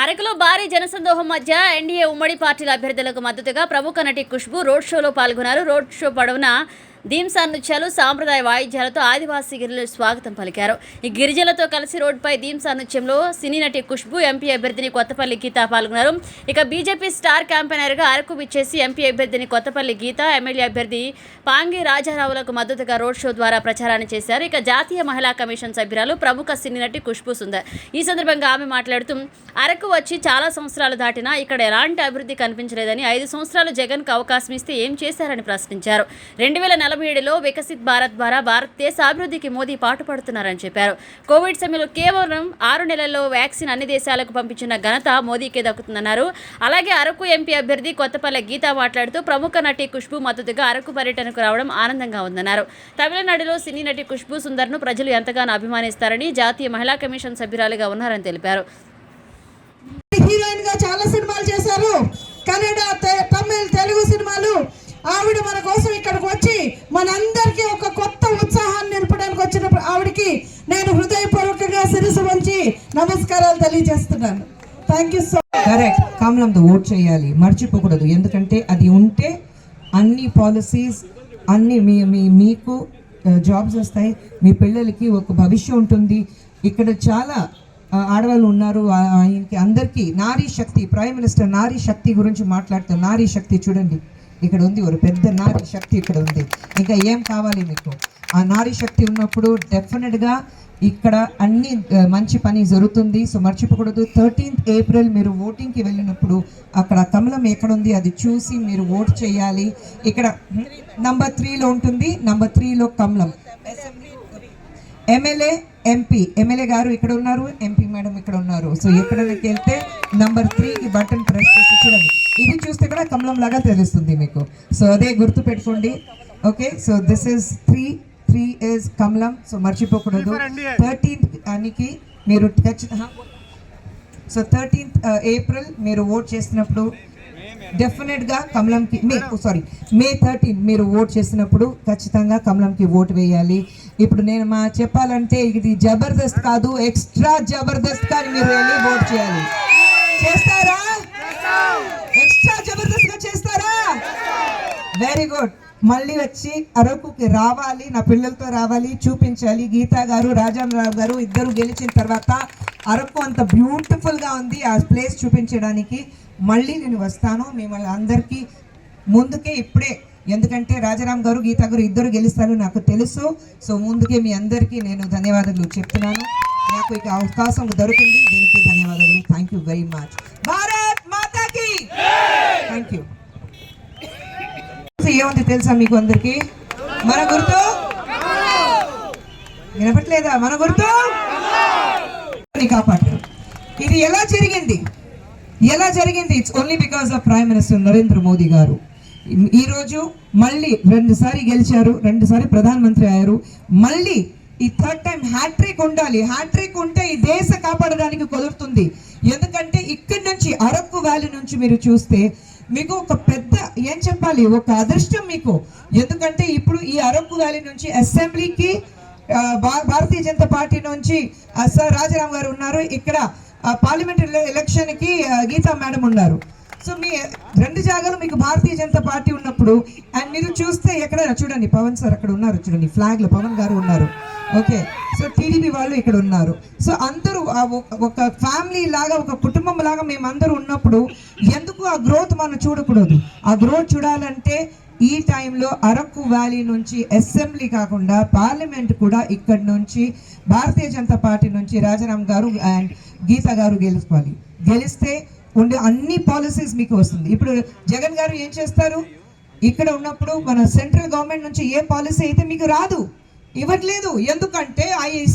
అరకులో భారీ జనసందోహం మధ్య ఎన్డీఏ ఉమ్మడి పార్టీల అభ్యర్థులకు మద్దతుగా ప్రముఖ నటి ఖుష్బు రోడ్ షోలో పాల్గొన్నారు. రోడ్ షో పొడవునా ధీమ్సా నృత్యాలు సాంప్రదాయ వాయిద్యాలతో ఆదివాసీ గిరిజనులు స్వాగతం పలికారు. ఈ గిరిజనులతో కలిసి రోడ్డుపై ధీమ్సా నృత్యంలో సినీ నటి ఖుష్బు ఎంపీ అభ్యర్థిని కొత్తపల్లి గీత పాల్గొన్నారు. ఇక బీజేపీ స్టార్ క్యాంపెయినర్గా అరకు విచ్చేసి ఎంపీ అభ్యర్థిని కొత్తపల్లి గీత ఎమ్మెల్యే అభ్యర్థి పాంగి రాజారావులకు మద్దతుగా రోడ్ షో ద్వారా ప్రచారాన్ని చేశారు. ఇక జాతీయ మహిళా కమిషన్ సభ్యురాలు ప్రముఖ సినీ నటి ఖుష్బు సుందర్. ఈ సందర్భంగా ఆమె మాట్లాడుతూ అరకు వచ్చి చాలా సంవత్సరాలు దాటినా ఇక్కడ ఎలాంటి అభివృద్ధి కనిపించలేదని ఐదు సంవత్సరాలు జగన్కు అవకాశం ఇస్తే ఏం చేశారని ప్రశ్నించారు. రెండు వేల నలభై వికసిత్ భారత్ ద్వారా భారతదేశ అభివృద్ధికి మోదీ పాటుపడుతున్నారని చెప్పారు. కోవిడ్ సమయంలో కేవలం ఆరు నెలల్లో వ్యాక్సిన్ అన్ని దేశాలకు పంపించిన ఘనత మోదీకే దక్కుతుందన్నారు. అలాగే అరకు ఎంపీ అభ్యర్థి కొత్తపల్లె గీత మాట్లాడుతూ ప్రముఖ నటి ఖుష్బు మద్దతుగా అరకు పర్యటనకు రావడం ఆనందంగా ఉందన్నారు. తమిళనాడులో సినీ నటి ఖుష్బు సుందర్ను ప్రజలు ఎంతగానో అభిమానిస్తారని జాతీయ మహిళా కమిషన్ సభ్యురాలుగా ఉన్నారని తెలిపారు హీరోయిన్గా చాలా సినిమాలు చేశారు కన్నడ తె- తమిళ్ తెలుగు సినిమాలు ఆవిడ మన కోసం ఇక్కడికి వచ్చి మనందరికీ ఒక కొత్త ఉత్సాహాన్ని నింపడానికి వచ్చిన ఆవిడకి నేను హృదయపూర్వకంగా శిరసు వంచి నమస్కారాలు తెలియజేస్తున్నాను. థ్యాంక్ యూ సో కరెక్ట్ కమలంతో ఓట్ చేయాలి. మర్చిపోకూడదు. ఎందుకంటే అది ఉంటే అన్ని పాలసీస్ అన్ని మీ మీ మీకు జాబ్స్ వస్తాయి. మీ పిల్లలకి ఒక భవిష్యం ఉంటుంది. ఇక్కడ చాలా ఆడవాళ్ళు ఉన్నారు. ఆ- ఆయనకి అందరికీ నారీ శక్తి ప్రైమ్ మినిస్టర్ నారీ శక్తి గురించి మాట్లాడుతారు నారీ శక్తి చూడండి. ఇక్కడ ఉంది ఒక పెద్ద నారీ శక్తి ఇక్కడ ఉంది. ఇంకా ఏం కావాలి మీకు? ఆ నారీ శక్తి ఉన్నప్పుడు డెఫినెట్గా ఇక్కడ అన్ని మంచి పని జరుగుతుంది. సో మర్చిపోకూడదు. థర్టీన్త్ ఏప్రిల్ మీరు ఓటింగ్కి వెళ్ళినప్పుడు అక్కడ కమలం ఎక్కడ ఉంది? అది చూసి మీరు ఓట్ చేయాలి. ఇక్కడ నంబర్ త్రీలో ఉంటుంది. నంబర్ త్రీలో కమలం. ఎమ్మెల్యే ఎంపీ ఎమ్మెల్యే గారు ఇక్కడ ఉన్నారు. ఎంపీ మేడం ఇక్కడ ఉన్నారు. సో ఎక్కడికి వెళ్తే నంబర్ త్రీకి బటన్ ప్రెస్ చేసి చూడండి. ఇది చూస్తే కూడా కమలం లాగా తెలుస్తుంది మీకు. సో అదే గుర్తు పెట్టుకోండి. Okay so this is three three is కమలం. సో మర్చిపోకూడదు. థర్టీన్త్ అనికి మీరు సో థర్టీన్త్ ఏప్రిల్ మీరు ఓట్ చేసినప్పుడు డెఫినెట్గా కమలంకి మే సారీ మే థర్టీన్ మీరు ఓట్ చేసినప్పుడు ఖచ్చితంగా కమలంకి ఓటు వేయాలి. ఇప్పుడు నేను మా చెప్పాలంటే ఇది జబర్దస్త్ కాదు ఎక్స్ట్రా జబర్దస్త్ కానీ మీరు వెళ్ళి ఓట్ చేయాలి. చేస్తారా? ఎక్స్ట్రా జబర్దస్త్గా చేస్తారా? వెరీ గుడ్ మళ్ళీ వచ్చి అరకుకి రావాలి నా పిల్లలతో రావాలి చూపించాలి. గీతా గారు రాజారావు గారు ఇద్దరు గెలిచిన తర్వాత అరకు అంత బ్యూటిఫుల్గా ఉంది ఆ ప్లేస్ చూపించడానికి. మళ్ళీ నేను వస్తాను. మిమ్మల్ని అందరికీ ముందుకే ఇప్పుడే ఎందుకంటే రాజారాం గారు గీతా గారు ఇద్దరు గెలుస్తారు నాకు తెలుసు. సో ముందుకే మీ అందరికీ నేను ధన్యవాదాలు చెప్తున్నాను. నాకు ఇక అవకాశం దొరికింది. దీనికి ధన్యవాదాలు. Thank you very much Bharat thank you ఏముంది తెలుసా మీకు అందరికి? మన గుర్తు? వినపట్లేదా? మన గుర్తు? కాపాడారు ఇది ఎలా జరిగింది? ఎలా జరిగింది? It's only because of prime minister Narendra Modi గారు. ఈ రోజు మళ్ళీ రెండుసారి గెలిచారు రెండుసారి ప్రధానమంత్రి అయ్యారు. మళ్ళీ ఈ థర్డ్ టైం హ్యాట్రిక్ ఉండాలి. హ్యాట్రిక్ ఉంటే ఈ దేశ కాపాడడానికి కుదురుతుంది. ఎందుకంటే ఇక్కడి నుంచి అరకు వ్యాలీ నుంచి మీరు చూస్తే మీకు ఒక పెద్ద ఏం చెప్పాలి? ఒక అదృష్టం మీకు. ఎందుకంటే ఇప్పుడు ఈ అరకు వ్యాలీ నుంచి అసెంబ్లీకి భా- భారతీయ జనతా పార్టీ నుంచి సార్ రాజారాం గారు ఉన్నారు. ఇక్కడ పార్లమెంటరీ ఎలక్షన్కి ఎలక్షన్కి గీతా మేడం ఉన్నారు. సో మీ రెండు జాగాలు మీకు భారతీయ జనతా పార్టీ ఉన్నప్పుడు అండ్ మీరు చూస్తే ఎక్కడ చూడండి పవన్ సార్ అక్కడ ఉన్నారు చూడండి ఫ్లాగ్లో పవన్ గారు ఉన్నారు. ఓకే సో టీడీపీ వాళ్ళు ఇక్కడ ఉన్నారు. సో అందరూ ఒక- ఒక ఫ్యామిలీ లాగా ఒక కుటుంబం లాగా మేమందరూ ఉన్నప్పుడు ఎందుకు ఆ గ్రోత్ మనం చూడకూడదు? ఆ గ్రోత్ చూడాలంటే ఈ టైంలో అరకు వ్యాలీ నుంచి అసెంబ్లీ కాకుండా పార్లమెంట్ కూడా ఇక్కడ నుంచి భారతీయ జనతా పార్టీ నుంచి రాజారాం గారు అండ్ గీత గారు గెలుచుకోవాలి. గెలిస్తే ఉండే అన్ని పాలసీస్ మీకు వస్తుంది. ఇప్పుడు జగన్ గారు ఏం చేస్తారు? ఇక్కడ ఉన్నప్పుడు మన సెంట్రల్ గవర్నమెంట్ నుంచి ఏ పాలసీ అయితే మీకు రాదు. ఇవ్వట్లేదు. ఎందుకంటే అవి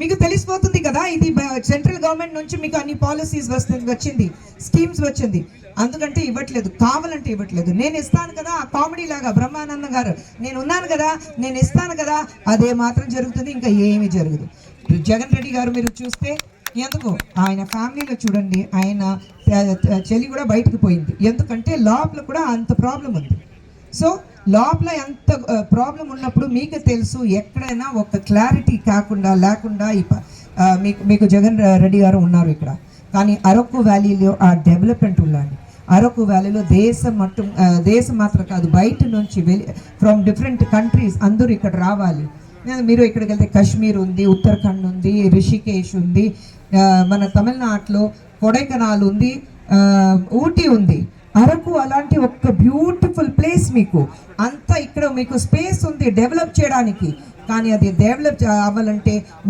మీకు తెలిసిపోతుంది కదా ఇది సెంట్రల్ గవర్నమెంట్ నుంచి మీకు అన్ని పాలసీస్ వస్తుంది వచ్చింది స్కీమ్స్ వచ్చింది. అందుకంటే ఇవ్వట్లేదు కావాలంటే ఇవ్వట్లేదు. నేను ఇస్తాను కదా ఆ కామెడీ లాగా బ్రహ్మానంద గారు నేను ఉన్నాను కదా నేను ఇస్తాను కదా అదే మాత్రం జరుగుతుంది ఇంకా ఏమీ జరగదు. జగన్ రెడ్డి గారు మీరు చూస్తే ఎందుకు? ఆయన ఫ్యామిలీలో చూడండి ఆయన చెల్లి కూడా బయటకు పోయింది. ఎందుకంటే లోపల కూడా అంత ప్రాబ్లం ఉంది. సో లోపల ఎంత ప్రాబ్లం ఉన్నప్పుడు మీకు తెలుసు ఎక్కడైనా ఒక క్లారిటీ కాకుండా లేకుండా మీకు మీకు జగన్ రెడ్డి గారు ఉన్నారు ఇక్కడ. కానీ అరకు వ్యాలీలో ఆ డెవలప్మెంట్ ఉండాలి అరకు వ్యాలీలో దేశం మట్టు దేశం మాత్రం కాదు బయట నుంచి వెళ్ళి ఫ్రమ్ డిఫరెంట్ కంట్రీస్ అందరూ ఇక్కడ రావాలి. మీరు ఇక్కడికి వెళ్తే కాశ్మీర్ ఉంది ఉత్తరాఖండ్ ఉంది రిషికేష్ ఉంది మన తమిళనాడులో కొడైకెనాల్ ఉంది ఊటీ ఉంది. అరకు అలాంటి ఒక బ్యూటిఫుల్ ప్లేస్ మీకు. అంతా ఇక్కడ మీకు స్పేస్ ఉంది డెవలప్ చేయడానికి. కానీ అది డెవలప్ అవ్వాలంటే